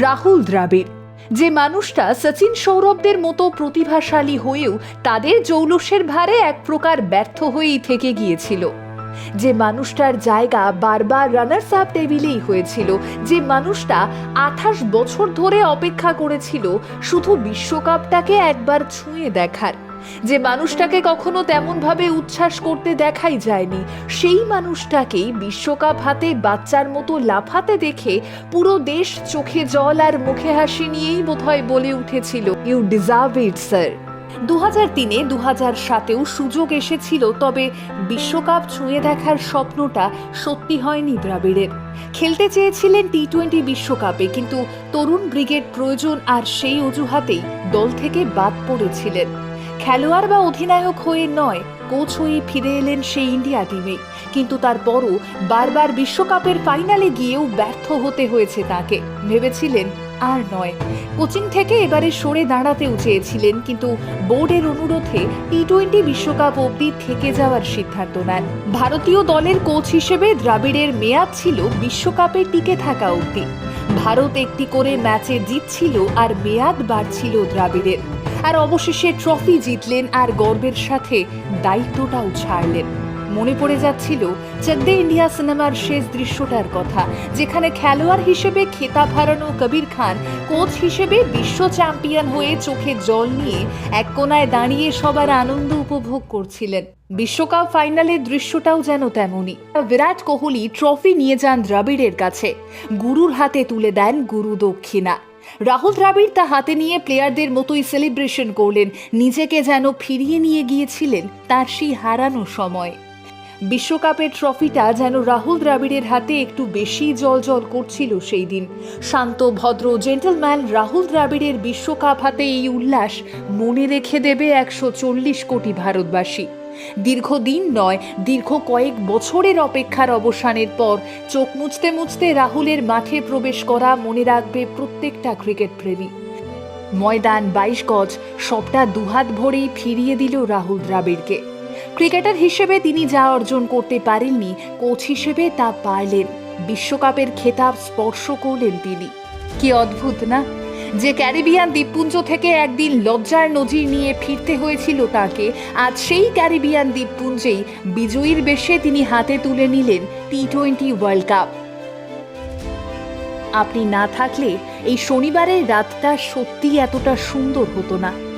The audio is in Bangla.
রাহুল দ্রাবিড়, যে মানুষটা সচিন সৌরভদের মতো প্রতিভাশালী হয়েও তাদের জৌলুসের ভারে এক প্রকার ব্যর্থ হয়েই থেকে গিয়েছিল। যে মানুষটার জায়গা বারবার রানার্স আপ টেবিলেই হয়েছিল, যে মানুষটা আঠাশ বছর ধরে অপেক্ষা করেছিল শুধু বিশ্বকাপটাকে একবার ছুঁয়ে দেখার। যে মানুষটাকে কখনো তেমনভাবে উচ্ছ্বাস করতে দেখাই যায়নি, সেই মানুষটাকেই বিশ্বকাপ হাতে বাচ্চার মতো লাফাতে দেখে পুরো দেশ চোখে জল আর মুখে হাসি নিয়েই বোধহয় বলে উঠেছিল ইউ ডিজার্ভ ইট স্যার দু হাজার তিনে দু হাজার সাতেও সুযোগ এসেছিল, তবে বিশ্বকাপ ছুঁয়ে দেখার স্বপ্নটা সত্যি হয়নি দ্রাবিড়ের। খেলতে চেয়েছিলেন টি টোয়েন্টি বিশ্বকাপে, কিন্তু তরুণ ব্রিগেড প্রয়োজন আর সেই অজুহাতেই দল থেকে বাদ পড়েছিলেন। খেলোয়াড় বা অধিনায়ক হয়ে নয় কোচ হয়ে ফিরে এলেন সেই ইন্ডিয়া টিমে। কিন্তু তার তারপরও বারবার বিশ্বকাপের ফাইনালে গিয়েও ব্যর্থ হতে হয়েছে তাকে। ভেবেছিলেন, আর নয়। কোচিং থেকে এবারে সরে দাঁড়াতেও চেয়েছিলেন, কিন্তু বোর্ডের অনুরোধে টি টোয়েন্টি বিশ্বকাপ অবধি থেকে যাওয়ার সিদ্ধান্ত নেন। ভারতীয় দলের কোচ হিসেবে দ্রাবিড়ের মেয়াদ ছিল বিশ্বকাপে টিকে থাকা অবধি। ভারত একটি করে ম্যাচে জিতছিল আর মেয়াদ বাড়ছিল দ্রাবিড়ের। আর অবশেষে ট্রফি জিতলেন আর গর্বের সাথে দায়িত্বটাও ছাড়লেন। মনে পড়ে যাচ্ছিল চকদে ইন্ডিয়া সিনেমার শেষ দৃশ্যটার কথা, যেখানে খেলোয়াড় হিসেবে খেতাব হারানো কবির খান, কোচ হিসেবে বিশ্ব চ্যাম্পিয়ন হয়ে চোখে জল নিয়ে এক কোনায় দাঁড়িয়ে সবার আনন্দ উপভোগ করছিলেন। বিশ্বকাপ ফাইনালের দৃশ্যটাও যেন তেমনই। বিরাট কোহলি ট্রফি নিয়ে যান দ্রাবিড়ের কাছে। গুরুর হাতে তুলে দেন গুরু দক্ষিণা। রাহুল দ্রাবিড় তা হাতে নিয়ে প্লেয়ারদের মতোই সেলিব্রেশন করলেন। নিজেকে যেন ফিরিয়ে নিয়ে গিয়েছিলেন তার সেই হারানো সময়। বিশ্বকাপের ট্রফিটা যেন রাহুল দ্রাবিড়ের হাতে একটু বেশি জল জল করছিল সেই দিন। শান্ত, ভদ্র জেন্টলম্যান রাহুল দ্রাবিড়ের বিশ্বকাপ হাতে এই উল্লাস মনে রেখে দেবে একশো চল্লিশ কোটি ভারতবাসী। দীর্ঘদিন নয়, দীর্ঘ কয়েক বছরের অপেক্ষার অবসানের পর চোখ মুছতে মুছতে রাহুলের মাঠে প্রবেশ করা মনে রাখবে প্রত্যেকটা ক্রিকেট প্রেমী। ময়দান বাইশ গজ, সবটা দুহাত ভরেই ফিরিয়ে দিল রাহুল দ্রাবিড়কে। ক্রিকেটার হিসেবে তিনি যা অর্জন করতে পারেননি, কোচ হিসেবে তা পারলেন। বিশ্বকাপের খেতাব স্পর্শ করলেন তিনি। কি অদ্ভুত না? যে ক্যারিবিয়ান দ্বীপপুঞ্জ থেকে একদিন লজ্জার নজির নিয়ে ফিরতে হয়েছিল তাকে, আজ সেই ক্যারিবিয়ান দ্বীপপুঞ্জেই বিজয়ীর বেশে তিনি হাতে তুলে নিলেন টি টোয়েন্টি ওয়ার্ল্ড কাপ। আপনি না থাকলে এই শনিবারের রাতটা সত্যি এতটা সুন্দর হতো না।